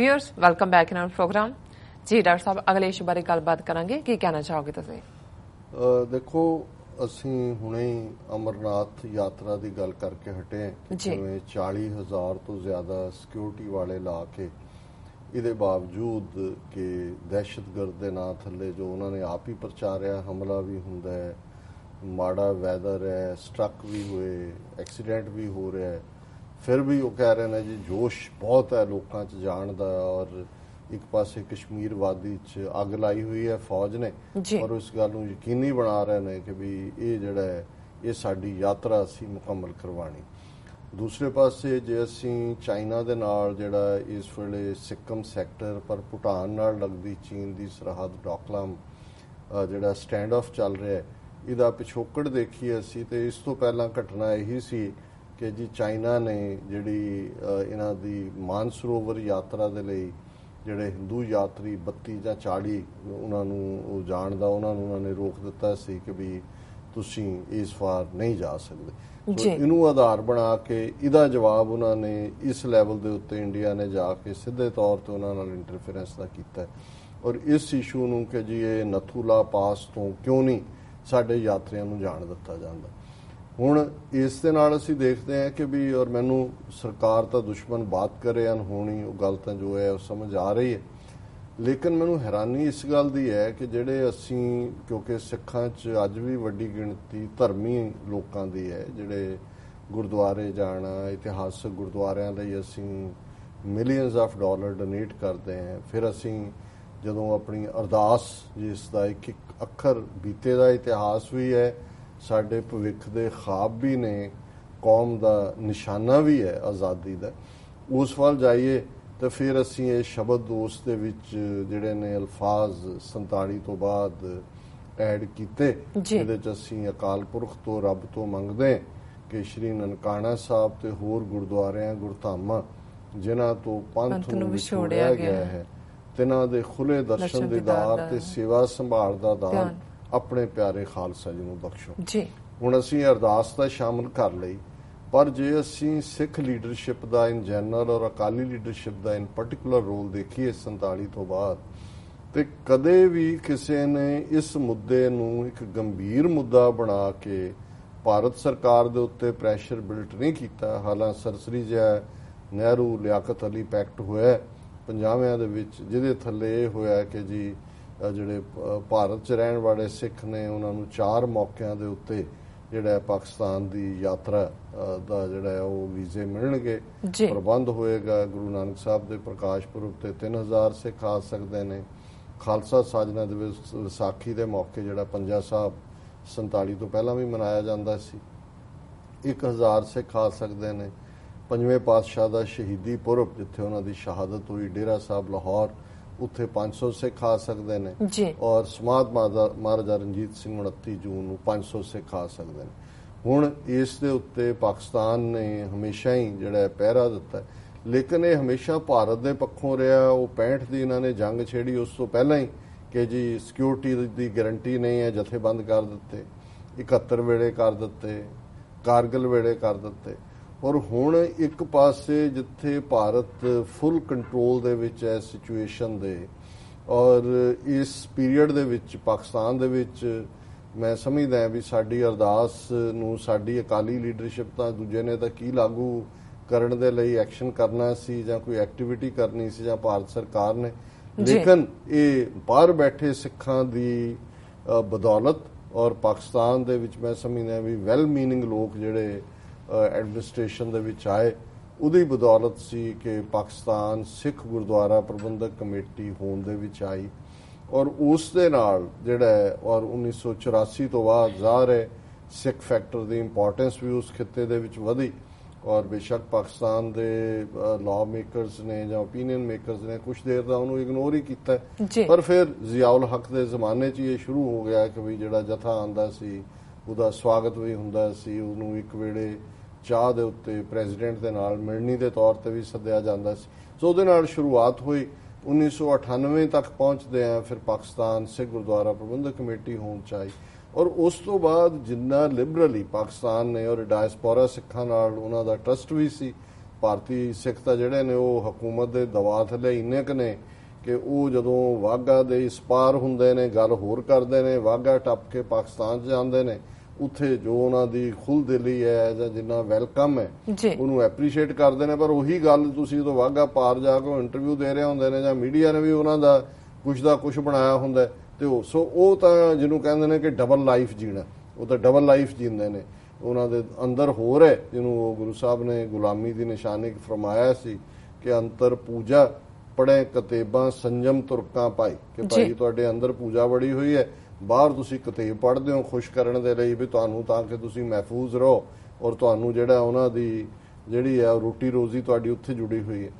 Viewers welcome back in our program ਜੀ doctor ਸਾਹਿਬ ਅਗਲੇ issue ਬਾਰੇ ਗੱਲਬਾਤ ਕਰਾਂਗੇ। ਕੀ ਕਹਿਣਾ ਚਾਹੋਗੇ ਤੁਸੀਂ? ਦੇਖੋ ਅਸੀਂ ਹੁਣੇ ਹੀ ਅਮਰਨਾਥ ਯਾਤਰਾ ਦੀ ਗੱਲ ਕਰਕੇ ਹਟੇ। ਜਿਵੇਂ 40000 ਤੋਂ ਜ਼ਿਆਦਾ ਸਿਕਿਉਰਿਟੀ ਵਾਲੇ ਲਾ ਕੇ ਇਹਦੇ ਬਾਵਜੂਦ ਕਿ ਦਹਿਸ਼ਤਗਰਦ ਦੇ ਨਾਂ ਥੱਲੇ ਜੋ ਉਹਨਾਂ ਨੇ ਆਪ ਹੀ ਪ੍ਰਚਾਰਿਆ ਹਮਲਾ ਵੀ ਹੁੰਦਾ ਹੈ ਮਾੜਾ ਵੈਦਰ ਹੈ ਸਟਰਕ ਵੀ ਹੋਏ ਐਕਸੀਡੈਂਟ ਵੀ ਹੋ ਰਿਹਾ ਹੈ ਫਿਰ ਵੀ ਉਹ ਕਹਿ ਰਹੇ ਨੇ ਜੀ ਜੋਸ਼ ਬਹੁਤ ਹੈ ਲੋਕਾਂ 'ਚ ਜਾਣ ਦਾ ਔਰ ਇੱਕ ਪਾਸੇ ਕਸ਼ਮੀਰ ਵਾਦੀ 'ਚ ਅੱਗ ਲਾਈ ਹੋਈ ਹੈ ਫੌਜ ਨੇ। ਔਰ ਉਸ ਗੱਲ ਨੂੰ ਯਕੀਨੀ ਬਣਾ ਰਹੇ ਨੇ ਕਿ ਵੀ ਇਹ ਜਿਹੜਾ ਹੈ ਇਹ ਸਾਡੀ ਯਾਤਰਾ ਅਸੀਂ ਮੁਕੰਮਲ ਕਰਵਾਣੀ ਦੂਸਰੇ ਪਾਸੇ ਜੇ ਅਸੀਂ ਚਾਈਨਾ ਦੇ ਨਾਲ ਜਿਹੜਾ ਇਸ ਵੇਲੇ ਸਿੱਕਮ ਸੈਕਟਰ ਪਰ ਭੂਟਾਨ ਨਾਲ ਲੱਗਦੀ ਚੀਨ ਦੀ ਸਰਹੱਦ ਡੋਕਲਾਮ ਜਿਹੜਾ ਸਟੈਂਡ ਆਫ ਚੱਲ ਰਿਹਾ ਹੈ ਇਹਦਾ ਪਿਛੋਕੜ ਦੇਖੀਏ ਅਸੀਂ ਤੇ ਇਸ ਤੋਂ ਪਹਿਲਾਂ ਘਟਨਾ ਇਹੀ ਸੀ ਕਿ ਜੀ ਚਾਈਨਾ ਨੇ ਜਿਹੜੀ ਇਹਨਾਂ ਦੀ ਮਾਨਸਰੋਵਰ ਯਾਤਰਾ ਦੇ ਲਈ ਜਿਹੜੇ ਹਿੰਦੂ ਯਾਤਰੀ 32 ਜਾਂ 40 ਉਹਨਾਂ ਨੂੰ ਉਹ ਜਾਣ ਦਾ ਉਹਨਾਂ ਨੂੰ ਉਹਨਾਂ ਨੇ ਰੋਕ ਦਿੱਤਾ ਸੀ ਕਿ ਵੀ ਤੁਸੀਂ ਇਸ ਵਾਰ ਨਹੀਂ ਜਾ ਸਕਦੇ ਸੋ। ਇਹਨੂੰ ਆਧਾਰ ਬਣਾ ਕੇ ਇਹਦਾ ਜਵਾਬ ਉਹਨਾਂ ਨੇ ਇਸ ਲੈਵਲ ਦੇ ਉੱਤੇ ਇੰਡੀਆ ਨੇ ਜਾ ਕੇ ਸਿੱਧੇ ਤੌਰ ਤੇ ਉਹਨਾਂ ਨਾਲ ਇੰਟਰਫੇਰੈਂਸ ਦਾ ਕੀਤਾ। ਔਰ ਇਸ ਇਸ਼ੂ ਨੂੰ ਕਿ ਜੀ ਇਹ ਨਥੂਲਾ ਪਾਸ ਤੋਂ ਕਿਉਂ ਨਹੀਂ ਸਾਡੇ ਯਾਤਰੀਆਂ ਨੂੰ ਜਾਣ ਦਿੱਤਾ ਜਾਂਦਾ ਹੁਣ ਇਸ ਦੇ ਨਾਲ ਅਸੀਂ ਦੇਖਦੇ ਹਾਂ ਕਿ ਵੀ ਔਰ ਮੈਨੂੰ ਸਰਕਾਰ ਤਾਂ ਦੁਸ਼ਮਣ ਬਾਤ ਕਰੇ ਅਨਹੋਣੀ ਉਹ ਗੱਲ ਤਾਂ ਜੋ ਹੈ, ਉਹ ਸਮਝ ਆ ਰਹੀ ਹੈ। ਲੇਕਿਨ ਮੈਨੂੰ ਹੈਰਾਨੀ ਇਸ ਗੱਲ ਦੀ ਹੈ ਕਿ ਜਿਹੜੇ ਅਸੀਂ, ਕਿਉਂਕਿ ਸਿੱਖਾਂ 'ਚ ਅੱਜ ਵੀ ਵੱਡੀ ਗਿਣਤੀ ਧਰਮੀ ਲੋਕਾਂ ਦੀ ਹੈ, ਜਿਹੜੇ ਗੁਰਦੁਆਰੇ ਜਾਣਾ, ਇਤਿਹਾਸਕ ਗੁਰਦੁਆਰਿਆਂ ਲਈ ਅਸੀਂ ਮਿਲੀਅਨਸ ਆਫ ਡਾਲਰ ਡੋਨੇਟ ਕਰਦੇ ਹਾਂ। ਫਿਰ ਅਸੀਂ ਜਦੋਂ ਆਪਣੀ ਅਰਦਾਸ, ਜਿਸ ਦਾ ਇੱਕ ਇੱਕ ਅੱਖਰ ਬੀਤੇ ਦਾ ਇਤਿਹਾਸ ਵੀ ਹੈ ਸਾਡੇ ਭਵਿੱਖ ਦੇ ਖਾਬ ਵੀ ਨੇ ਕੌਮ ਦਾ ਨਿਸ਼ਾਨਾ ਵੀ ਹੈ ਆਜ਼ਾਦੀ ਦਾ ਉਸ ਵੱਲ ਜਾਈਏ ਤਾਂ ਫਿਰ ਅਸੀਂ ਇਹ ਸ਼ਬਦ ਦੋਸਤ ਦੇ ਵਿੱਚ ਜਿਹੜੇ ਨੇ ਅਲਫਾਜ਼ 47 ਤੋਂ ਬਾਅਦ ਐਡ ਕੀਤੇ ਜੀ। ਇਹਦੇ ਚ ਅਸੀਂ ਅਕਾਲ ਪੁਰਖ ਤੋਂ ਰੱਬ ਤੋਂ ਮੰਗਦੇ ਕਿ ਸ਼੍ਰੀ ਨਨਕਾਣਾ ਸਾਹਿਬ ਤੇ ਹੋਰ ਗੁਰਦੁਆਰਿਆਂ ਗੁਰਧਾਮਾਂ ਜਿਨ੍ਹਾਂ ਤੋਂ ਪੰਥ ਨੂੰ ਵਿਛੋੜਿਆ ਗਿਆ ਹੈ ਤਿਨਾਂ ਦੇ ਖੁੱਲੇ ਦਰਸ਼ਨ ਦੀਦਾਰ ਦਾ ਤੇ ਸੇਵਾ ਸੰਭਾਲ ਦਾ ਦਾਨ। ਆਪਣੇ ਪਿਆਰੇ ਖਾਲਸਾ ਜੀ ਨੂੰ ਬਖਸ਼ੋ। ਜੀ। ਹੁਣ ਅਸੀਂ ਅਰਦਾਸ ਦਾ ਸ਼ਾਮਲ ਕਰ ਲਈ ਪਰ ਜੇ ਅਸੀਂ ਸਿੱਖ ਲੀਡਰਸ਼ਿਪ ਦਾ ਇਨ ਜਨਰਲ ਔਰ ਅਕਾਲੀ ਲੀਡਰਸ਼ਿਪ ਦਾ ਇਨ ਪਾਰਟਿਕੂਲਰ ਰੋਲ ਦੇਖੀਏ 47 ਤੋਂ ਬਾਅਦ ਤੇ ਕਦੇ ਵੀ ਕਿਸੇ ਨੇ ਇਸ ਮੁੱਦੇ ਨੂੰ ਇੱਕ ਗੰਭੀਰ ਮੁੱਦਾ ਬਣਾ ਕੇ ਭਾਰਤ ਸਰਕਾਰ ਦੇ ਉੱਤੇ ਪ੍ਰੈਸ਼ਰ ਬਿਲਟ ਨਹੀਂ ਕੀਤਾ ਹਾਲਾਂ ਸਰਸਰੀ ਜਿਹਾ ਨਹਿਰੂ ਲਿਆਕਤ ਅਲੀ ਪੈਕਟ ਹੋਇਆ ਪੰਜਾਬਿਆਂ ਦੇ ਵਿੱਚ ਜਿਹਦੇ ਥੱਲੇ ਇਹ ਹੋਇਆ ਕਿ ਜੀ ਜਿਹੜੇ ਭਾਰਤ 'ਚ ਰਹਿਣ ਵਾਲੇ ਸਿੱਖ ਨੇ ਉਹਨਾਂ ਨੂੰ ਚਾਰ ਮੌਕਿਆਂ ਦੇ ਉੱਤੇ ਜਿਹੜਾ ਪਾਕਿਸਤਾਨ ਦੀ ਯਾਤਰਾ ਦਾ ਜਿਹੜਾ ਉਹ ਵੀਜ਼ੇ ਮਿਲਣਗੇ। ਪ੍ਰਬੰਧ ਹੋਏਗਾ। ਗੁਰੂ ਨਾਨਕ ਸਾਹਿਬ ਦੇ ਪ੍ਰਕਾਸ਼ ਪੁਰਬ ਤੇ 3000 ਸਿੱਖ ਆ ਸਕਦੇ ਨੇ। ਖਾਲਸਾ ਸਾਜਨਾ ਦੇ ਵਿੱਚ ਵਿਸਾਖੀ ਦੇ ਮੌਕੇ ਜਿਹੜਾ ਪੰਜਾ ਸਾਹਿਬ 47 ਤੋਂ ਪਹਿਲਾਂ ਵੀ ਮਨਾਇਆ ਜਾਂਦਾ ਸੀ। 1000 ਸਿੱਖ ਆ ਸਕਦੇ ਨੇ। ਪੰਜਵੇਂ ਪਾਤਸ਼ਾਹ ਦਾ ਸ਼ਹੀਦੀ ਪੁਰਬ ਜਿੱਥੇ ਉਹਨਾਂ ਦੀ ਸ਼ਹਾਦਤ ਹੋਈ ਡੇਰਾ ਸਾਹਿਬ ਲਾਹੌਰ ਉੱਥੇ 500 ਸਿੱਖ ਆ ਸਕਦੇ ਨੇ। ਜੀ। ਔਰ ਸਮਾਧ ਮਾਦਾ- ਮਹਾਰਾਜਾ ਰਣਜੀਤ ਸਿੰਘ 29 ਜੂਨ ਨੂੰ 500 ਸਿੱਖ ਆ ਸਕਦੇ ਨੇ। ਹੁਣ ਇਸ ਦੇ ਉੱਤੇ ਪਾਕਿਸਤਾਨ ਨੇ ਹਮੇਸ਼ਾ ਹੀ ਜਿਹੜਾ ਪਹਿਰਾ ਦਿੱਤਾ। ਲੇਕਿਨ ਇਹ ਹਮੇਸ਼ਾ ਭਾਰਤ ਦੇ ਪੱਖੋਂ ਰਿਹਾ ਉਹ 65 ਦੀ ਇਹਨਾਂ ਨੇ ਜੰਗ ਛੇੜੀ। ਉਸ ਤੋਂ ਪਹਿਲਾਂ ਹੀ ਕਿ ਜੀ ਸਿਕਿਉਰਿਟੀ ਦੀ ਗਾਰੰਟੀ ਨਹੀਂ ਹੈ। ਜਥੇਬੰਦ ਕਰ ਦਿੱਤੇ। 71 ਵੇਲੇ ਕਰ ਦਿੱਤੇ। ਕਾਰਗਲ ਵੇਲੇ ਕਰ ਦਿੱਤੇ। ਔਰ ਹੁਣ ਇੱਕ ਪਾਸੇ ਜਿੱਥੇ ਭਾਰਤ ਫੁੱਲ ਕੰਟਰੋਲ ਦੇ ਵਿੱਚ ਹੈ ਸਿਚੁਏਸ਼ਨ ਦੇ ਔਰ ਇਸ ਪੀਰੀਅਡ ਦੇ ਵਿੱਚ ਪਾਕਿਸਤਾਨ ਦੇ ਵਿੱਚ ਮੈਂ ਸਮਝਦਾ ਵੀ ਸਾਡੀ ਅਰਦਾਸ ਨੂੰ ਸਾਡੀ ਅਕਾਲੀ ਲੀਡਰਸ਼ਿਪ ਤਾਂ ਦੂਜੇ ਨੇ ਤਾਂ ਕੀ ਲਾਗੂ ਕਰਨ ਦੇ ਲਈ ਐਕਸ਼ਨ ਕਰਨਾ ਸੀ ਜਾਂ ਕੋਈ ਐਕਟੀਵਿਟੀ ਕਰਨੀ ਸੀ ਜਾਂ ਭਾਰਤ ਸਰਕਾਰ ਨੇ। ਲੇਕਿਨ ਇਹ ਬਾਹਰ ਬੈਠੇ ਸਿੱਖਾਂ ਦੀ ਬਦੌਲਤ ਔਰ ਪਾਕਿਸਤਾਨ ਦੇ ਵਿੱਚ ਮੈਂ ਸਮਝਦਾ ਵੀ ਵੈਲ ਮੀਨਿੰਗ ਲੋਕ ਜਿਹੜੇ ਐਡਮਿਨਿਸਟ੍ਰੇਸ਼ਨ ਦੇ ਵਿੱਚ ਆਏ ਉਹਦੀ ਬਦੌਲਤ ਸੀ ਕਿ ਪਾਕਿਸਤਾਨ ਸਿੱਖ ਗੁਰਦੁਆਰਾ ਪ੍ਰਬੰਧਕ ਕਮੇਟੀ ਹੋਣ ਦੇ ਵਿੱਚ ਆਈ ਔਰ ਉਸ ਦੇ ਨਾਲ ਜਿਹੜਾ ਔਰ 1984 ਤੋਂ ਬਾਅਦ ਜ਼ਾਹਰ ਹੈ ਸਿੱਖ ਫੈਕਟਰ ਦੀ ਇੰਪੋਰਟੈਂਸ ਵੀ ਉਸ ਖਿੱਤੇ ਦੇ ਵਿੱਚ ਵਧੀ ਔਰ ਬੇਸ਼ੱਕ ਪਾਕਿਸਤਾਨ ਦੇ ਲਾਅ ਮੇਕਰਸ ਨੇ ਜਾਂ ਓਪੀਨੀਅਨ ਮੇਕਰਸ ਨੇ ਕੁਝ ਦੇਰ ਦਾ ਉਹਨੂੰ ਇਗਨੋਰ ਹੀ ਕੀਤਾ। ਪਰ ਫਿਰ ਜ਼ਿਆਉਲ ਹਕ ਦੇ ਜ਼ਮਾਨੇ 'ਚ ਇਹ ਸ਼ੁਰੂ ਹੋ ਗਿਆ ਕਿ ਵੀ ਜਿਹੜਾ ਜਥਾ ਆਂਦਾ ਸੀ ਉਹਦਾ ਸਵਾਗਤ ਵੀ ਹੁੰਦਾ ਸੀ ਉਹਨੂੰ ਇੱਕ ਵੇਲੇ ਚਾਹ ਦੇ ਉੱਤੇ ਪ੍ਰੈਜ਼ੀਡੈਂਟ ਦੇ ਨਾਲ ਮਿਲਣੀ ਦੇ ਤੌਰ ਤੇ ਵੀ ਸੱਦਿਆ ਜਾਂਦਾ ਸੀ। ਸੋ ਉਹਦੇ ਨਾਲ ਸ਼ੁਰੂਆਤ ਹੋਈ। 1998 ਤੱਕ ਪਹੁੰਚਦੇ ਆ ਫਿਰ ਪਾਕਿਸਤਾਨ, ਸਿੱਖ ਗੁਰਦੁਆਰਾ ਪ੍ਰਬੰਧਕ ਕਮੇਟੀ ਹੋਣ ਚ ਆਈ। ਔਰ ਉਸ ਤੋਂ ਬਾਅਦ ਜਿੰਨਾ ਲਿਬਰਲੀ ਪਾਕਿਸਤਾਨ ਨੇ ਔਰ ਡਾਇਸਪੋਰਾ ਸਿੱਖਾਂ ਨਾਲ ਉਹਨਾਂ ਦਾ ਟਰਸਟ ਵੀ ਸੀ, ਭਾਰਤੀ ਸਿੱਖ ਤਾਂ ਜਿਹੜੇ ਨੇ ਉਹ ਹਕੂਮਤ ਦੇ ਦਬਾਅ ਥੱਲੇ ਇੰਨੇ ਕ ਨੇ ਕਿ ਉਹ ਜਦੋਂ ਵਾਗਾ ਦੇ ਇਸ ਪਾਰ ਹੁੰਦੇ ਨੇ, ਗੱਲ ਹੋਰ ਕਰਦੇ ਨੇ ਵਾਗਾ ਟੱਪ ਕੇ ਪਾਕਿਸਤਾਨ 'ਚ ਜਾਂਦੇ ਨੇ ਉੱਥੇ ਜੋ ਉਹਨਾਂ ਦੀ ਖੁੱਲ ਦਿਲੀ ਹੈ ਜਾਂ ਜਿੰਨਾ ਵੈਲਕਮ ਹੈ ਉਹਨੂੰ ਐਪਰੀਸ਼ੀਏਟ ਕਰਦੇ ਨੇ। ਪਰ ਉਹੀ ਗੱਲ ਤੁਸੀਂ ਜਦੋਂ ਵਾਗਾ ਪਾਰ ਜਾ ਕੇ ਇੰਟਰਵਿਊ ਦੇ ਰਹੇ ਹੁੰਦੇ ਨੇ ਜਾਂ ਮੀਡੀਆ ਨੇ ਵੀ ਉਹਨਾਂ ਦਾ ਕੁਝ ਦਾ ਕੁਝ ਬਣਾਇਆ ਹੁੰਦਾ ਤੇ ਉਹ ਸੋ ਉਹ ਤਾਂ ਜਿਹਨੂੰ ਕਹਿੰਦੇ ਨੇ ਕਿ ਡਬਲ ਲਾਈਫ ਜੀਣਾ। ਉਹ ਤਾਂ ਡਬਲ ਲਾਈਫ ਜੀਂਦੇ ਨੇ। ਉਹਨਾਂ ਦੇ ਅੰਦਰ ਹੋਰ ਹੈ ਜਿਹਨੂੰ ਉਹ ਗੁਰੂ ਸਾਹਿਬ ਨੇ ਗੁਲਾਮੀ ਦੀ ਨਿਸ਼ਾਨੀ ਫਰਮਾਇਆ ਸੀ ਕਿ ਅੰਤਰ ਪੂਜਾ ਪੜੇ ਕਤੇਬਾਂ ਸੰਜਮ ਤੁਰਕਾਂ ਪਾਈ। ਕਿ ਭਾਈ। ਤੁਹਾਡੇ ਅੰਦਰ ਪੂਜਾ ਬੜੀ ਹੋਈ ਹੈ। ਬਾਹਰ ਤੁਸੀਂ ਕਤੇਬ ਪੜ੍ਹਦੇ ਹੋ ਖੁਸ਼ ਕਰਨ ਦੇ ਲਈ ਵੀ ਤੁਹਾਨੂੰ ਤਾਂ ਕਿ ਤੁਸੀਂ ਮਹਿਫੂਜ਼ ਰਹੋ ਔਰ ਤੁਹਾਨੂੰ ਜਿਹੜਾ ਉਹਨਾਂ ਦੀ ਜਿਹੜੀ ਹੈ ਰੋਟੀ ਰੋਜ਼ੀ ਤੁਹਾਡੀ ਉੱਥੇ ਜੁੜੀ ਹੋਈ ਹੈ।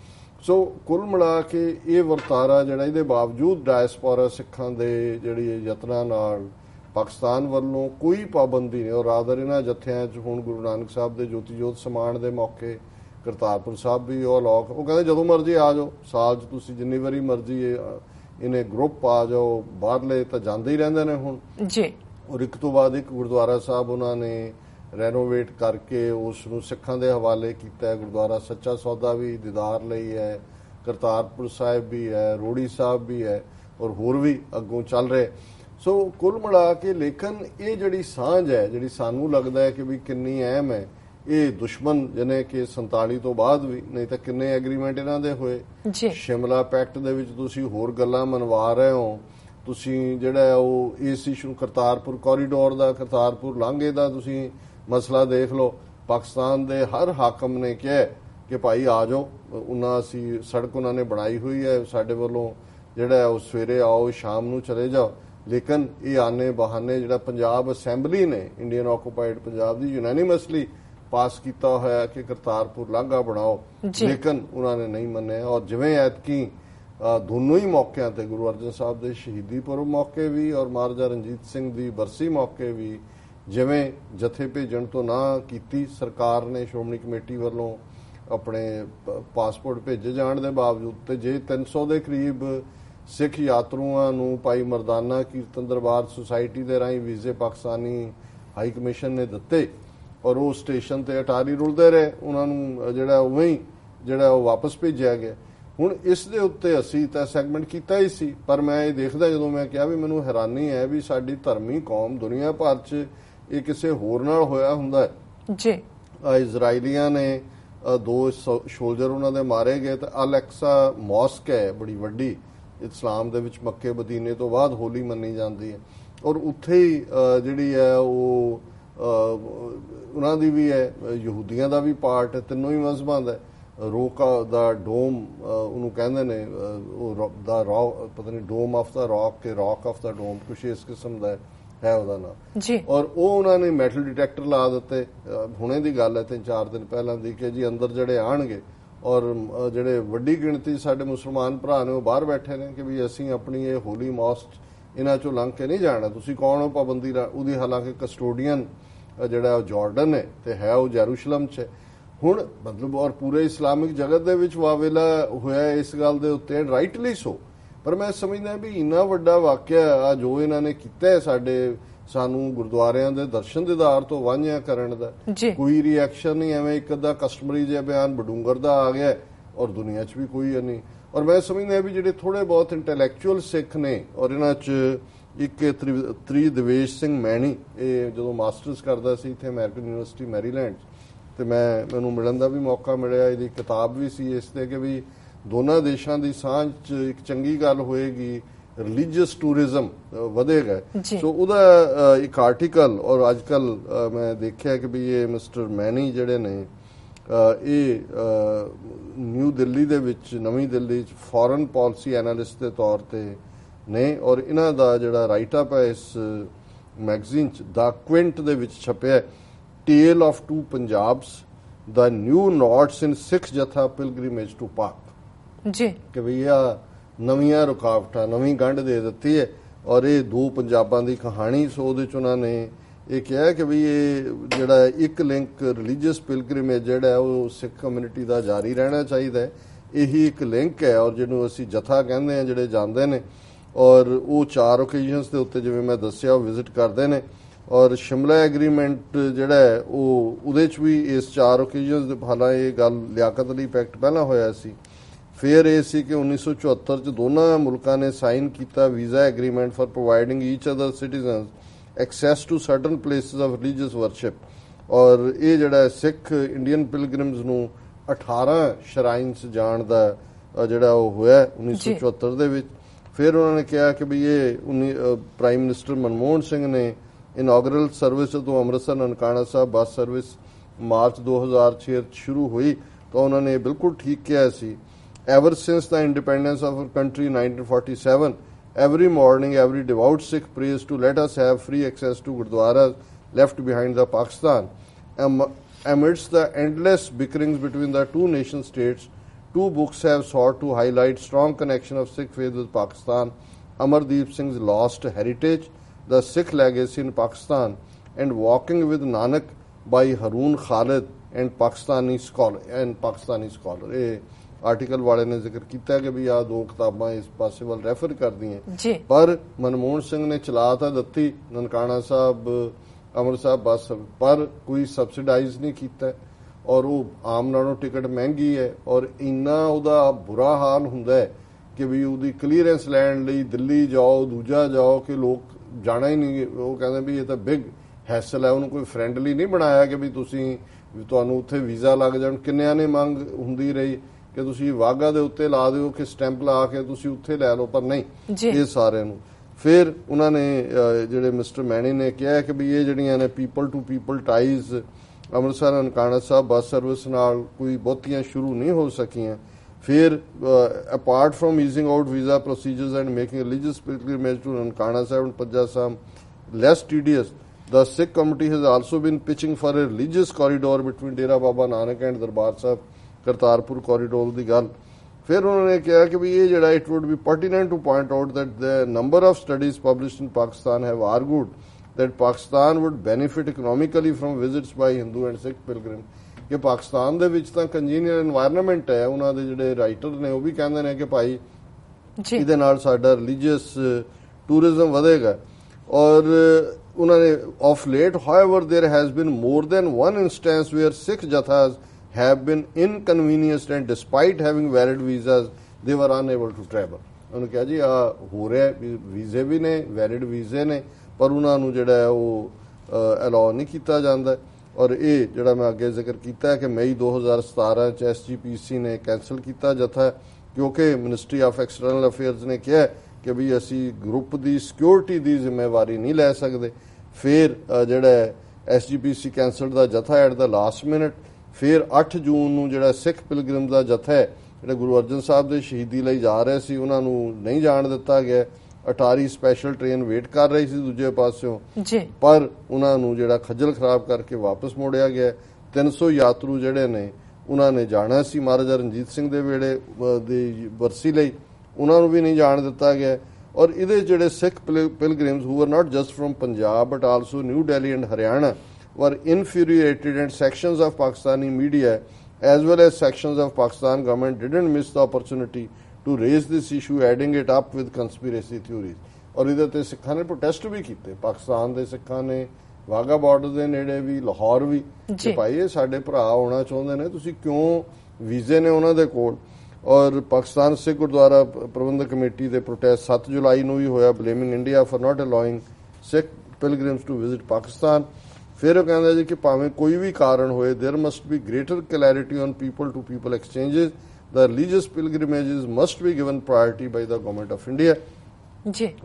ਸੋ ਕੁੱਲ ਮਿਲਾ ਕੇ ਇਹ ਵਰਤਾਰਾ ਜਿਹੜਾ ਇਹਦੇ ਬਾਵਜੂਦ ਡਾਇਸਪੋਰਾ ਸਿੱਖਾਂ ਦੇ ਜਿਹੜੀ ਯਤਨਾਂ ਨਾਲ ਪਾਕਿਸਤਾਨ ਵੱਲੋਂ ਕੋਈ ਪਾਬੰਦੀ ਨਹੀਂ, ਔਰ ਰਾਦਰ ਇਹਨਾਂ ਜਥਿਆਂ 'ਚ ਹੁਣ ਗੁਰੂ ਨਾਨਕ ਸਾਹਿਬ ਦੇ ਜੋਤੀ ਜੋਤ ਸਮਾਨ ਦੇ ਮੌਕੇ ਕਰਤਾਰਪੁਰ ਸਾਹਿਬ ਵੀ ਉਹ ਲੋਕ ਉਹ ਕਹਿੰਦੇ ਜਦੋਂ ਮਰਜ਼ੀ ਆ ਜਾਓ, ਸਾਲ 'ਚ ਤੁਸੀਂ ਜਿੰਨੀ ਵਾਰੀ ਮਰਜ਼ੀ ਇਹਨੇ ਗਰੁੱਪ ਆ ਜਾਓ ਬਾਹਰਲੇ ਤਾਂ ਜਾਂਦੇ ਹੀ ਰਹਿੰਦੇ ਨੇ ਹੁਣ। ਜੀ। ਔਰ ਇੱਕ ਤੋਂ ਬਾਅਦ ਇੱਕ ਗੁਰਦੁਆਰਾ ਸਾਹਿਬ ਉਹਨਾਂ ਨੇ ਰੈਨੋਵੇਟ ਕਰਕੇ ਉਸ ਨੂੰ ਸਿੱਖਾਂ ਦੇ ਹਵਾਲੇ ਕੀਤਾ ਹੈ। ਗੁਰਦੁਆਰਾ ਸੱਚਾ ਸੌਦਾ ਵੀ ਦੀਦਾਰ ਲਈ ਹੈ ਕਰਤਾਰਪੁਰ ਸਾਹਿਬ ਵੀ ਹੈ ਰੋੜੀ ਸਾਹਿਬ ਵੀ ਹੈ ਔਰ ਹੋਰ ਵੀ ਅੱਗੋਂ ਚੱਲ ਰਹੇ। ਸੋ ਕੁੱਲ ਮਿਲਾ ਕੇ ਲੇਕਿਨ ਇਹ ਜਿਹੜੀ ਸਾਂਝ ਹੈ ਜਿਹੜੀ ਸਾਨੂੰ ਲੱਗਦਾ ਹੈ ਕਿ ਵੀ ਕਿੰਨੀ ਅਹਿਮ ਹੈ ਇਹ ਦੁਸ਼ਮਣ ਜਿਹਨੇ ਕਿ 47 ਤੋਂ ਬਾਅਦ ਵੀ ਨਹੀਂ ਤਾਂ ਕਿੰਨੇ ਐਗਰੀਮੈਂਟ ਇਹਨਾਂ ਦੇ ਹੋਏ? ਸ਼ਿਮਲਾ ਪੈਕਟ ਦੇ ਵਿੱਚ ਤੁਸੀਂ ਹੋਰ ਗੱਲਾਂ ਮਨਵਾ ਰਹੇ ਹੋ। ਤੁਸੀਂ ਜਿਹੜਾ ਉਹ ਇਸ ਇਸ਼ੂ ਕਰਤਾਰਪੁਰ ਕੋਰੀਡੋਰ ਦਾ ਕਰਤਾਰਪੁਰ ਲਾਂਘੇ ਦਾ ਤੁਸੀਂ ਮਸਲਾ ਦੇਖ ਲਓ। ਪਾਕਿਸਤਾਨ ਦੇ ਹਰ ਹਾਕਮ ਨੇ ਕਿਹਾ ਕਿ ਭਾਈ ਆ ਜਾਓ। ਉਹਨਾਂ ਅਸੀਂ ਸੜਕ ਉਹਨਾਂ ਨੇ ਬਣਾਈ ਹੋਈ ਹੈ। ਸਾਡੇ ਵੱਲੋਂ ਜਿਹੜਾ ਉਹ ਸਵੇਰੇ ਆਓ ਸ਼ਾਮ ਨੂੰ ਚਲੇ ਜਾਓ। ਲੇਕਿਨ ਇਹ ਆਨੇ ਬਹਾਨੇ ਜਿਹੜਾ ਪੰਜਾਬ ਅਸੈਂਬਲੀ ਨੇ ਇੰਡੀਅਨ ਆਕੂਪਾਈਡ ਪੰਜਾਬ ਦੀ ਯੂਨੈਨਿਮਸਲੀ ਪਾਸ ਕੀਤਾ ਹੋਇਆ ਕਿ ਕਰਤਾਰਪੁਰ ਲਾਂਘਾ ਬਣਾਓ। ਲੇਕਿਨ ਉਹਨਾਂ ਨੇ ਨਹੀਂ ਮੰਨਿਆ ਔਰ ਜਿਵੇਂ ਐਤਕੀ ਦੋਨੋਂ ਹੀ ਮੌਕਿਆਂ ਤੇ ਗੁਰੂ ਅਰਜਨ ਸਾਹਿਬ ਦੇ ਸ਼ਹੀਦੀ ਪੁਰਬ ਮੌਕੇ ਵੀ ਔਰ ਮਹਾਰਾਜਾ ਰਣਜੀਤ ਸਿੰਘ ਦੀ ਬਰਸੀ ਮੌਕੇ ਵੀ ਜਿਵੇਂ ਜਥੇ ਭੇਜਣ ਤੋਂ ਨਾ ਕੀਤੀ ਸਰਕਾਰ ਨੇ ਸ਼੍ਰੋਮਣੀ ਕਮੇਟੀ ਵੱਲੋਂ ਆਪਣੇ ਪਾਸਪੋਰਟ ਭੇਜੇ ਜਾਣ ਦੇ ਬਾਵਜੂਦ ਤੇ ਜੇ 300 ਦੇ ਕਰੀਬ ਸਿੱਖ ਯਾਤਰੂਆਂ ਨੂੰ ਭਾਈ ਮਰਦਾਨਾ ਕੀਰਤਨ ਦਰਬਾਰ ਸੁਸਾਇਟੀ ਦੇ ਰਾਹੀਂ ਵੀਜ਼ੇ ਪਾਕਿਸਤਾਨੀ ਹਾਈ ਕਮਿਸ਼ਨ ਨੇ ਦਿੱਤੇ ਔਰ ਉਹ ਸਟੇਸ਼ਨ ਤੇ ਅਟਾਰੀ ਰੁਲਦੇ ਰਹੇ ਉਹਨਾਂ ਨੂੰ ਜਿਹੜਾ ਉਵੇਂ ਹੀ ਜਿਹੜਾ ਉਹ ਵਾਪਸ ਭੇਜਿਆ ਗਿਆ। ਹੁਣ ਇਸ ਦੇ ਉੱਤੇ ਅਸੀਂ ਤਾਂ ਸੈਗਮੈਂਟ ਕੀਤਾ ਹੀ ਸੀ ਪਰ ਮੈਂ ਇਹ ਦੇਖਦਾ ਜਦੋਂ ਮੈਂ ਕਿਹਾ ਵੀ ਮੈਨੂੰ ਹੈਰਾਨੀ ਹੈ ਵੀ ਸਾਡੀ ਧਰਮੀ ਕੌਮ ਦੁਨੀਆ ਭਰ 'ਚ ਇਹ ਕਿਸੇ ਹੋਰ ਨਾਲ ਹੋਇਆ ਹੁੰਦਾ ਹੈ। ਜੀ। ਇਜ਼ਰਾਈਲੀਆਂ ਨੇ ਦੋ ਸ਼ੋਲਜਰ ਉਹਨਾਂ ਦੇ ਮਾਰੇ ਗਏ ਤੇ ਅਲੈਕਸਾ ਮੌਸਕ ਹੈ ਬੜੀ ਵੱਡੀ ਇਸਲਾਮ ਦੇ ਵਿੱਚ ਮੱਕੇ ਮਦੀਨੇ ਤੋਂ ਬਾਅਦ ਹੋਲੀ ਮੰਨੀ ਜਾਂਦੀ ਹੈ। ਔਰ ਉੱਥੇ ਹੀ ਜਿਹੜੀ ਹੈ ਉਹ ਉਹਨਾਂ ਦੀ ਵੀ ਹੈ ਯਹੂਦੀਆਂ ਦਾ ਵੀ ਪਾਰਟ ਹੈ ਤਿੰਨੋਂ ਹੀ ਮਜ਼ਹਬਾਂ ਦਾ। ਰੋਕ ਦਾ ਡੋਮ ਉਹਨੂੰ ਕਹਿੰਦੇ ਨੇ ਉਹ ਦਾ ਰੌ ਪਤਾ ਨਹੀਂ ਡੋਮ ਆਫ ਦਾ ਰੌਕ ਕੇ ਰੌਕ ਆਫ ਦਾ ਡੋਮ ਕੁਛ ਇਸ ਕਿਸਮ ਦਾ ਹੈ, ਉਹਦਾ ਨਾਮ। ਜੀ। ਔਰ ਉਹ ਉਹਨਾਂ ਨੇ ਮੈਟਲ ਡਿਟੈਕਟਰ ਲਾ ਦਿੱਤੇ। ਹੁਣੇ ਦੀ ਗੱਲ ਹੈ ਤਿੰਨ ਚਾਰ ਦਿਨ ਪਹਿਲਾਂ ਦੀ ਕਿ ਜੀ ਅੰਦਰ ਜਿਹੜੇ ਆਣਗੇ ਔਰ ਜਿਹੜੇ ਵੱਡੀ ਗਿਣਤੀ ਸਾਡੇ ਮੁਸਲਮਾਨ ਭਰਾ ਨੇ ਉਹ ਬਾਹਰ ਬੈਠੇ ਨੇ ਕਿ ਵੀ ਅਸੀਂ ਆਪਣੀ ਇਹ ਹੋਲੀ ਮੌਸਟ ਇਹਨਾਂ ਚੋਂ ਲੰਘ ਕੇ ਨਹੀਂ ਜਾਣਾ। ਤੁਸੀਂ ਕੌਣ ਹੋ ਪਾਬੰਦੀ ਉਹਦੀ ਹਾਲਾਂਕਿ ਕਸਟੋਡੀਅਨ ਜਿਹੜਾ ਉਹ ਜਾਰਡਨ ਹੈ ਤੇ ਹੈ ਉਹ ਜੈਰੂਸ਼ਲਮ 'ਚ। ਹੁਣ ਮਤਲਬ ਔਰ ਪੂਰੇ ਇਸਲਾਮਿਕ ਜਗਤ ਦੇ ਵਿੱਚ ਵਾਵੇਲਾ ਹੋਇਆ ਇਸ ਗੱਲ ਦੇ ਉੱਤੇ ਰਾਈਟਲੀ ਸੋ ਪਰ ਮੈਂ ਸਮਝਦਾ ਵੀ ਇੰਨਾ ਵੱਡਾ ਵਾਕਿਆ ਆ ਜੋ ਇਹਨਾਂ ਨੇ ਕੀਤਾ ਹੈ ਸਾਡੇ ਸਾਨੂੰ ਗੁਰਦੁਆਰਿਆਂ ਦੇ ਦਰਸ਼ਨ ਦੀਦਾਰ ਤੋਂ ਵਾਂਝਿਆ ਕਰਨ ਦਾ। ਕੋਈ ਰਿਐਕਸ਼ਨ ਨਹੀਂ ਐਵੇਂ ਇੱਕ ਅੱਧਾ ਕਸਟਮਰੀ ਜਿਹਾ ਬਿਆਨ ਬਡੂੰਗਰ ਦਾ ਆ ਗਿਆ ਔਰ ਦੁਨੀਆ 'ਚ ਵੀ ਕੋਈ ਹੈ ਨਹੀਂ ਔਰ ਮੈਂ ਸਮਝਦਾ ਵੀ ਜਿਹੜੇ ਥੋੜੇ ਬਹੁਤ ਇੰਟੈਲੈਕਚੁਅਲ ਸਿੱਖ ਨੇ ਔਰ ਇਹਨਾਂ 'ਚ ਇੱਕ ਇਹ ਤ੍ਰਿ- ਤ੍ਰੀ ਦਵੇਸ਼ ਸਿੰਘ ਮੈਣੀ ਇਹ ਜਦੋਂ ਮਾਸਟਰਸ ਕਰਦਾ ਸੀ ਇੱਥੇ ਅਮਰੀਕਨ ਯੂਨੀਵਰਸਿਟੀ ਮੈਰੀਲੈਂਡ ਤੇ ਮੈਂ ਮੈਨੂੰ ਮਿਲਣ ਦਾ ਵੀ ਮੌਕਾ ਮਿਲਿਆ ਇਹਦੀ ਕਿਤਾਬ ਵੀ ਸੀ ਇਸ ਤੇ ਕਿ ਵੀ ਦੋਨਾਂ ਦੇਸ਼ਾਂ ਦੀ ਸਾਂਝ 'ਚ ਇੱਕ ਚੰਗੀ ਗੱਲ ਹੋਏਗੀ ਰਿਲੀਜੀਅਸ ਟੂਰਿਜ਼ਮ ਵਧੇਗਾ। ਸੋ ਉਹਦਾ ਇੱਕ ਆਰਟੀਕਲ ਔਰ ਅੱਜਕੱਲ ਮੈਂ ਦੇਖਿਆ ਕਿ ਵੀ ਇਹ ਮਿਸਟਰ ਮੈਨੀ ਜਿਹੜੇ ਨੇ ਇਹ ਨਿਊ ਦਿੱਲੀ ਦੇ ਵਿੱਚ ਨਵੀਂ ਦਿੱਲੀ 'ਚ ਫੋਰਨ ਪਾਲਿਸੀ ਐਨਾਲਿਸਟ ਦੇ ਤੌਰ ਤੇ ਨੇ ਔਰ ਇਹਨਾਂ ਦਾ ਜਿਹੜਾ ਰਾਈਟ ਅਪ ਹੈ ਇਸ ਮੈਗਜ਼ੀਨ 'ਚ ਦਾ ਕੁਇੰਟ ਦੇ ਵਿੱਚ ਛਪਿਆ tale of two Punjabs the new notes in Sikh jatha pilgrimage to ਪਾਕ ਜੀ। ਕਿ ਵੀ ਆ ਨਵੀਆਂ ਰੁਕਾਵਟਾਂ ਨਵੀਂ ਗੰਢ ਦੇ ਦਿੱਤੀ ਹੈ ਔਰ ਇਹ ਦੋ ਪੰਜਾਬਾਂ ਦੀ ਕਹਾਣੀ ਸੋ ਉਹਦੇ ਚ ਉਹਨਾਂ ਨੇ ਇਹ ਕਿਹਾ ਕਿ ਵੀ ਇਹ ਜਿਹੜਾ ਇੱਕ ਲਿੰਕ ਰਿਲੀਜੀਅਸ ਪਿਲਗ੍ਰਿਮੇਜ ਜਿਹੜਾ ਉਹ ਸਿੱਖ ਕਮਿਊਨਿਟੀ ਦਾ ਜਾਰੀ ਰਹਿਣਾ ਚਾਹੀਦਾ ਹੈ। ਇਹੀ ਇੱਕ ਲਿੰਕ ਹੈ ਔਰ ਜਿਹਨੂੰ ਅਸੀਂ ਜਥਾ ਕਹਿੰਦੇ ਆ ਜਿਹੜੇ ਜਾਂਦੇ ਨੇ। ਔਰ ਉਹ ਚਾਰ ਓਕੇਜ਼ਨਸ ਦੇ ਉੱਤੇ ਜਿਵੇਂ ਮੈਂ ਦੱਸਿਆ, ਉਹ ਵਿਜ਼ਿਟ ਕਰਦੇ ਨੇ। ਔਰ ਸ਼ਿਮਲਾ ਐਗਰੀਮੈਂਟ ਜਿਹੜਾ ਹੈ, ਉਹ ਉਹਦੇ ਚ ਵੀ ਇਸ ਚਾਰ ਓਕੇਜ਼ਨਸ ਦੇ ਹਾਲਾਂ ਇਹ ਗੱਲ ਲਿਆਕਤ ਅਲੀ ਪੈਕਟ ਪਹਿਲਾਂ ਹੋਇਆ ਸੀ। ਫਿਰ ਇਹ ਸੀ ਕਿ 1974 ਚ ਦੋਨਾਂ ਮੁਲਕਾਂ ਨੇ ਸਾਈਨ ਕੀਤਾ visa agreement for providing each other citizens access to certain places of religious worship ਔਰ ਇਹ ਜਿਹੜਾ ਸਿੱਖ ਇੰਡੀਅਨ ਪਿਲਗ੍ਰਿਮਸ ਨੂੰ 18 ਸ਼ਰਾਈਨਸ ਜਾਣ ਦਾ ਜਿਹੜਾ ਉਹ ਹੋਇਆ 1974 ਦੇ ਵਿੱਚ। ਫਿਰ ਉਹਨਾਂ ਨੇ ਕਿਹਾ ਕਿ ਵੀ ਇਹ ਪ੍ਰਾਈਮ ਮਿਨਿਸਟਰ ਮਨਮੋਹਨ ਸਿੰਘ ਨੇ ਇਨੋਗਰਲ ਸਰਵਿਸ ਤੋਂ Amritsar Nankana Sahib bus service March 2006 ਚ ਸ਼ੁਰੂ ਹੋਈ। ਤਾਂ ਉਹਨਾਂ ਨੇ ਬਿਲਕੁਲ ਠੀਕ ਕਿਹਾ ਸੀ। Since the independence of our country in 1947 every morning every devout sikh prays to let us have free access to gurdwaras left behind the pakistan. Am- amidst the endless bickerings between the two nation states two books have sought to highlight strong connection of sikh faith with pakistan. Amardeep singh's lost heritage the sikh legacy in pakistan and walking with nanak by haroon khalid and pakistani scholar and pakistani scholar. ਇਹ article ਵਾਲੇ ਨੇ ਜ਼ਿਕਰ ਕੀਤਾ ਕਿ ਵੀ ਆ ਦੋ ਕਿਤਾਬਾਂ ਇਸ ਪਾਸੇ ਵੱਲ ਰੈਫਰ ਕਰਦੀਆਂ ਪਰ ਮਨਮੋਹਨ ਸਿੰਘ ਨੇ ਚਲਾ ਤਾਂ ਦਿੱਤੀ ਨਨਕਾਣਾ ਸਾਹਿਬ ਅੰਮ੍ਰਿਤਸਰ ਬੱਸ ਪਰ ਕੋਈ ਸਬਸਿਡਾਈਜ਼ ਨਹੀਂ ਕੀਤਾ। ਔਰ ਉਹ ਆਮ ਨਾਲੋਂ ਟਿਕਟ ਮਹਿੰਗੀ ਹੈ ਔਰ ਇੰਨਾ ਉਹਦਾ ਬੁਰਾ ਹਾਲ ਹੁੰਦਾ ਹੈ ਕਿ ਵੀ ਉਹਦੀ ਕਲੀਅਰੈਂਸ ਲੈਣ ਲਈ ਦਿੱਲੀ ਜਾਓ ਦੂਜਾ ਜਾਓ ਕਿ ਲੋਕ ਜਾਣਾ ਹੀ ਨਹੀਂ। ਉਹ ਕਹਿੰਦੇ ਵੀ ਇਹ ਤਾਂ ਬਿਗ ਹੈਸਲ ਹੈ ਉਹਨੂੰ ਕੋਈ ਫ੍ਰੈਂਡਲੀ ਨਹੀਂ ਬਣਾਇਆ ਕਿ ਵੀ ਤੁਸੀਂ ਤੁਹਾਨੂੰ ਉੱਥੇ ਵੀਜ਼ਾ ਲੱਗ ਜਾਣ। ਕਿੰਨਿਆਂ ਨੇ ਮੰਗ ਹੁੰਦੀ ਰਹੀ? ਕਿ ਤੁਸੀਂ ਵਾਗਾ ਦੇ ਉੱਤੇ ਲਾ ਦਿਓ ਕਿ ਸਟੈਂਪ ਲਾ ਕੇ ਤੁਸੀਂ ਉੱਥੇ ਲੈ ਲਓ ਪਰ ਨਹੀਂ। ਇਹ ਸਾਰਿਆਂ ਨੂੰ। ਫਿਰ ਉਹਨਾਂ ਨੇ ਜਿਹੜੇ ਮਿਸਟਰ ਮੈਣੀ ਨੇ ਕਿਹਾ ਕਿ ਵੀ ਇਹ ਜਿਹੜੀਆਂ ਨੇ people to people ties Amritsar Nankana Sahib bus service ਨਾਲ ਕੋਈ ਬਹੁਤੀਆਂ ਸ਼ੁਰੂ ਨਹੀਂ ਹੋ ਸਕੀਆਂ। ਫਿਰ apart from easing out visa procedures and making religious pilgrimage to Nankana Sahib and Panja Sahib less tedious the sikh committee has also been pitching for a religious corridor between dera baba nanak and darbar Sahib Kartarpur corridor ਦੀ ਗੱਲ। ਫਿਰ ਉਹਨਾਂ ਨੇ ਕਿਹਾ ਕਿ ਵੀ ਇਹ ਜਿਹੜਾ it would be pertinent to point out that the number of studies published in Pakistan have argued that Pakistan would benefit economically from visits by Hindu and Sikh pilgrims. ਕਿ ਪਾਕਿਸਤਾਨ ਦੇ ਵਿੱਚ ਤਾਂ ਕੰਜੀਨੀਅਰ এনवायरमेंट ਹੈ ਉਹਨਾਂ ਦੇ ਜਿਹੜੇ ਰਾਈਟਰ ਨੇ ਉਹ ਵੀ ਕਹਿੰਦੇ ਨੇ ਕਿ ਭਾਈ ਜੀ। ਇਹਦੇ ਨਾਲ ਸਾਡਾ ਰਿਲੀਜੀਅਸ ਟੂਰਿਜ਼ਮ ਵਧੇਗਾ। ਔਰ ਉਹਨਾਂ ਨੇ of late however there has been more than one instance where Sikh jathas have been inconvenienced and despite having valid visas they were unable to travel. ਉਹਨੂੰ ਕਿਹਾ ਜੀ ਆ ਹੋ ਰਿਹਾ ਵੀ ਵੀਜ਼ੇ ਵੀ ਨੇ ਵੈਲਿਡ ਵੀਜ਼ੇ ਨੇ ਪਰ ਉਹਨਾਂ ਨੂੰ ਜਿਹੜਾ ਉਹ ਅਲਾਉ ਨਹੀਂ ਕੀਤਾ ਜਾਂਦਾ। ਔਰ ਇਹ ਜਿਹੜਾ ਮੈਂ ਅੱਗੇ ਜ਼ਿਕਰ ਕੀਤਾ ਕਿ ਮਈ 2017 ਚ ਐਸਜੀਪੀਸੀ ਨੇ ਕੈਨਸਲ ਕੀਤਾ ਜਥਾ ਕਿਉਂਕਿ ਮਿਨਿਸਟਰੀ ਆਫ ਐਕਸਟਰਨਲ ਅਫੇਅਰਸ ਨੇ ਕਿਹਾ ਕਿ ਵੀ ਅਸੀਂ ਗਰੁੱਪ ਦੀ ਸਿਕਿਉਰਿਟੀ ਦੀ ਜ਼ਿੰਮੇਵਾਰੀ ਨਹੀਂ ਲੈ ਸਕਦੇ। ਫਿਰ ਅ, ਜਿਹੜਾ ਐਸਜੀਪੀਸੀ ਕੈਨਸਲ ਦਾ ਜਥਾ ਐਟ ਦਾ ਲਾਸਟ ਮਿੰਟ ਫਿਰ 8 ਜੂਨ ਨੂੰ ਜਿਹੜਾ ਸਿੱਖ ਪਿਲਗ੍ਰਿਮ ਦਾ ਜਥਾ ਹੈ ਜਿਹੜੇ ਗੁਰੂ ਅਰਜਨ ਸਾਹਿਬ ਦੇ ਸ਼ਹੀਦੀ ਲਈ ਜਾ ਰਹੇ ਸੀ ਉਹਨਾਂ ਨੂੰ ਨਹੀਂ ਜਾਣ ਦਿੱਤਾ ਗਿਆ। ਅਟਾਰੀ ਸਪੈਸ਼ਲ ਟ੍ਰੇਨ ਵੇਟ ਕਰ ਰਹੀ ਸੀ ਦੂਜੇ ਪਾਸਿਓਂ। ਜੀ। ਪਰ ਉਹਨਾਂ ਨੂੰ ਜਿਹੜਾ ਖੱਜਲ ਖਰਾਬ ਕਰਕੇ ਵਾਪਸ ਮੋੜਿਆ ਗਿਆ। 300 ਯਾਤਰੂ ਜਿਹੜੇ ਨੇ ਉਹਨਾਂ ਨੇ ਜਾਣਾ ਸੀ ਮਹਾਰਾਜਾ ਰਣਜੀਤ ਸਿੰਘ ਦੇ ਵੇੜੇ ਅ, ਦੀ ਵਰਸੀ ਲਈ। ਉਹਨਾਂ ਨੂੰ ਵੀ ਨਹੀਂ ਜਾਣ ਦਿੱਤਾ ਗਿਆ। ਔਰ ਇਹਦੇ ਜਿਹੜੇ Sikh pilgrims who are not just from Punjab but also New Delhi and Haryana were infuriated and sections of Pakistani media as well as sections of Pakistan government didn't miss the opportunity to raise this issue adding it up with conspiracy theories ਔਰ ਇਹਦੇ ਤੇ ਸਿੱਖਾਂ ਨੇ protest ਵੀ ਕੀਤੇ ਪਾਕਿਸਤਾਨ ਦੇ ਸਿੱਖਾਂ ਨੇ Wagah border ਦੇ ਨੇੜੇ ਵੀ ਲਾਹੌਰ ਵੀ ਜੀ। ਕਿ ਭਾਈ ਇਹ ਸਾਡੇ ਭਰਾ ਆਉਣਾ ਚਾਹੁੰਦੇ ਨੇ ਤੁਸੀਂ ਕਿਉਂ ਵੀਜ਼ੇ ਨੇ ਉਹਨਾਂ ਦੇ ਕੋਲ ਔਰ ਪਾਕਿਸਤਾਨ ਸਿੱਖ ਗੁਰਦੁਆਰਾ ਪ੍ਰਬੰਧਕ ਕਮੇਟੀ ਦੇ ਪ੍ਰੋਟੈਸਟ 7 ਜੁਲਾਈ ਨੂੰ ਵੀ ਹੋਇਆ blaming India for not allowing Sikh pilgrims to visit Pakistan فر وہ کہ پا کوئی بھی کارن ہوئے there must be greater clarity on people to people exchanges the religious pilgrims must be given priority by the government of India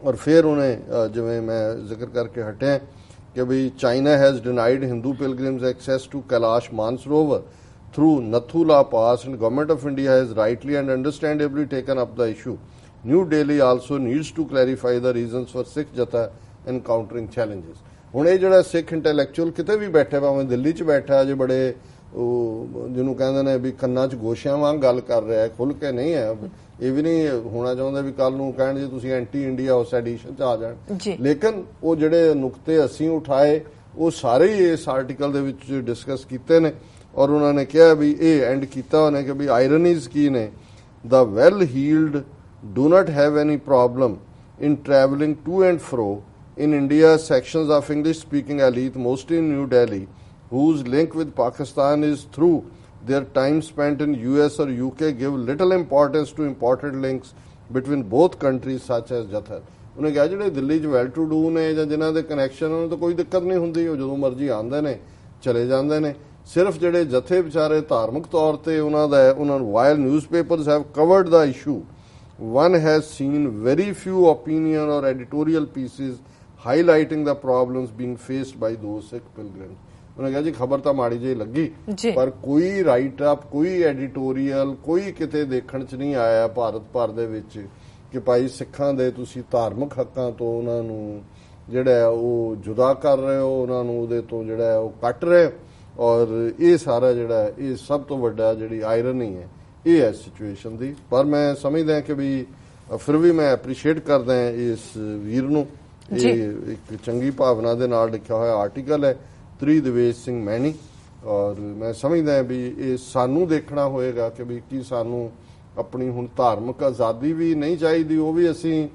اور جی میں ذکر کر کے ہٹیا کہ China has denied Hindu pilgrim access to Kailash Mansarovar through Nathu La pass government of India has rightly and understandably taken up those new Delhi also needs to clarify the reasons for Sikh jatha encountering challenges ਹੁਣ ਇਹ ਜਿਹੜਾ ਸਿੱਖ intellectual ਕਿਤੇ ਵੀ ਬੈਠਾ ਭਾਵੇਂ ਦਿੱਲੀ 'ਚ ਬੈਠਾ ਜੇ ਬੜੇ ਉਹ ਜਿਹਨੂੰ ਕਹਿੰਦੇ ਨੇ ਵੀ ਕੰਨਾਂ 'ਚ ਗੋਸ਼ਿਆਂ ਵਾਂਗ ਗੱਲ ਕਰ ਰਿਹਾ ਹੈ ਖੁੱਲ ਕੇ ਨਹੀਂ ਹੈ। ਇਹ ਵੀ ਨਹੀਂ ਹੋਣਾ ਚਾਹੁੰਦਾ ਵੀ ਕੱਲ ਨੂੰ ਕਹਿਣ ਜੀ ਤੁਸੀਂ ਐਂਟੀ ਇੰਡੀਆ ਉਸ ਐਡੀਸ਼ਨ 'ਚ ਆ ਜਾਣ। ਲੇਕਿਨ ਉਹ ਜਿਹੜੇ ਨੁਕਤੇ ਅਸੀਂ ਉਠਾਏ ਉਹ ਸਾਰੇ ਹੀ ਇਸ ਆਰਟੀਕਲ ਦੇ ਵਿੱਚ ਡਿਸਕਸ ਕੀਤੇ ਨੇ ਔਰ ਉਹਨਾਂ ਨੇ ਕਿਹਾ ਵੀ ਇਹ ਐਂਡ ਕੀਤਾ ਉਹਨੇ ਕਿ ਵੀ ਆਇਰਨੀਜ਼ ਕੀ ਨੇ? The well heeled do not have any problem in traveling to and fro in India sections of English speaking elite, mostly in New Delhi, whose link with Pakistan is through their time spent in US or UK, give little importance to important links between both countries, such as Jathar. ਉਹਨੇ ਕਿਹਾ ਜਿਹੜੇ ਦਿੱਲੀ 'ਚ well to do ਨੇ ਜਾਂ ਜਿਨ੍ਹਾਂ ਦੇ connection ਉਹਨਾਂ ਨੂੰ ਤਾਂ ਕੋਈ ਦਿੱਕਤ ਨਹੀਂ ਹੁੰਦੀ ਉਹ ਜਦੋਂ ਮਰਜ਼ੀ ਆਉਂਦੇ ਨੇ ਚਲੇ ਜਾਂਦੇ ਨੇ ਸਿਰਫ ਜਿਹੜੇ ਜਥੇ ਵਿਚਾਰੇ ਧਾਰਮਿਕ ਤੌਰ ਤੇ ਉਹਨਾਂ ਦਾ ਹੈ, ਉਹਨਾਂ ਨੂੰ while newspapers have covered the issue one has seen very few opinion or editorial pieces highlighting the problems being faced by those Sikh pilgrims. ਉਹਨੇ ਕਿਹਾ ਜੀ ਖਬਰ ਤਾਂ ਮਾੜੀ ਜਿਹੀ ਲੱਗੀ। ਪਰ ਕੋਈ ਰਾਈਟ ਅਪ ਕੋਈ ਐਡੀਟੋਰੀਅਲ ਕੋਈ ਕਿਤੇ ਦੇਖਣ ਚ ਨਹੀਂ ਆਇਆ ਭਾਰਤ ਭਰ ਦੇ ਵਿੱਚ ਕਿ ਭਾਈ ਸਿੱਖਾਂ ਦੇ ਤੁਸੀਂ ਧਾਰਮਿਕ ਹੱਕਾਂ ਤੋਂ ਉਹਨਾਂ ਨੂੰ ਜਿਹੜਾ ਉਹ ਜੁਦਾ ਕਰ ਰਹੇ ਹੋ ਉਹਨਾਂ ਨੂੰ ਉਹਦੇ ਤੋਂ ਜਿਹੜਾ ਉਹ ਕੱਟ ਰਹੇ ਔਰ ਇਹ ਸਾਰਾ ਜਿਹੜਾ ਇਹ ਸਭ ਤੋਂ ਵੱਡਾ ਜਿਹੜੀ ਆਇਰਨੀ ਹੈ ਇਹ ਹੈ ਸਿਚੁਏਸ਼ਨ ਦੀ ਪਰ ਮੈਂ ਸਮਝਦਾ ਕਿ ਵੀ ਫਿਰ ਵੀ ਮੈਂ ਐਪਰੀਸ਼ੀਏਟ ਕਰਦਾ ਇਸ ਵੀਰ ਨੂੰ। ਇਹ ਇੱਕ ਚੰਗੀ ਭਾਵਨਾ ਦੇ ਨਾਲ ਲਿਖਿਆ ਹੋਇਆ ਆਰਟੀਕਲ ਹੈ ਤ੍ਰੀ ਦਵੇਸ਼ ਸਿੰਘ ਮੈਣੀ ਔਰ ਮੈਂ ਸਮਝਦਾ ਹਾਂ ਵੀ ਇਹ ਸਾਨੂੰ ਦੇਖਣਾ ਹੋਏਗਾ ਕਿ ਵੀ ਕੀ ਸਾਨੂੰ ਆਪਣੀ ਹੁਣ ਧਾਰਮਿਕ ਆਜ਼ਾਦੀ ਵੀ ਨਹੀਂ ਚਾਹੀਦੀ ਉਹ ਵੀ ਅਸੀਂ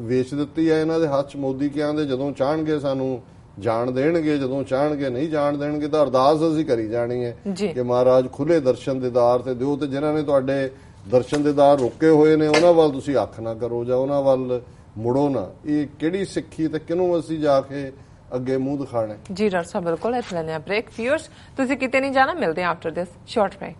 ਵੇਚ ਦਿੱਤੀ ਹੈ ਇਹਨਾਂ ਦੇ ਹੱਥ 'ਚ ਮੋਦੀ ਕਿਆਂ ਦੇ ਜਦੋਂ ਚਾਹਣਗੇ ਸਾਨੂੰ ਜਾਣ ਦੇਣਗੇ ਜਦੋਂ ਚਾਹਣਗੇ ਨਹੀਂ ਜਾਣ ਦੇਣਗੇ ਤਾਂ ਅਰਦਾਸ ਅਸੀਂ ਕਰੀ ਜਾਣੀ ਹੈ। ਕਿ ਮਹਾਰਾਜ ਖੁੱਲੇ ਦਰਸ਼ਨ ਦੇਦਾਰ ਤੇ ਦਿਓ ਤੇ ਜਿਨ੍ਹਾਂ ਨੇ ਤੁਹਾਡੇ ਦਰਸ਼ਨ ਦੇਦਾਰ ਰੋਕੇ ਹੋਏ ਨੇ ਉਹਨਾਂ ਵੱਲ ਤੁਸੀਂ ਅੱਖ ਨਾ ਕਰੋ ਜਾਂ ਉਹਨਾਂ ਵੱਲ ਮੁੜੋ ਨਾ। ਇਹ ਕਿਹੜੀ ਸਿੱਖੀ ਤੇ ਕਿਹਨੂੰ ਅਸੀਂ ਜਾ ਕੇ ਅੱਗੇ ਮੂੰਹ ਦਿਖਾਣਾ ਜੀ ਡਾਕਟਰ ਸਾਹਿਬ, ਬਿਲਕੁਲ ਇੱਥੇ ਲੈਣੇ ਆ ਬ੍ਰੇਕ ਫਿਊਰਸ ਤੁਸੀਂ ਕਿਤੇ ਨਹੀਂ ਜਾਣਾ, ਮਿਲਦੇ ਆ ਆਫਟਰ ਦਿਸ ਸ਼ਾਰਟ ਬ੍ਰੇਕ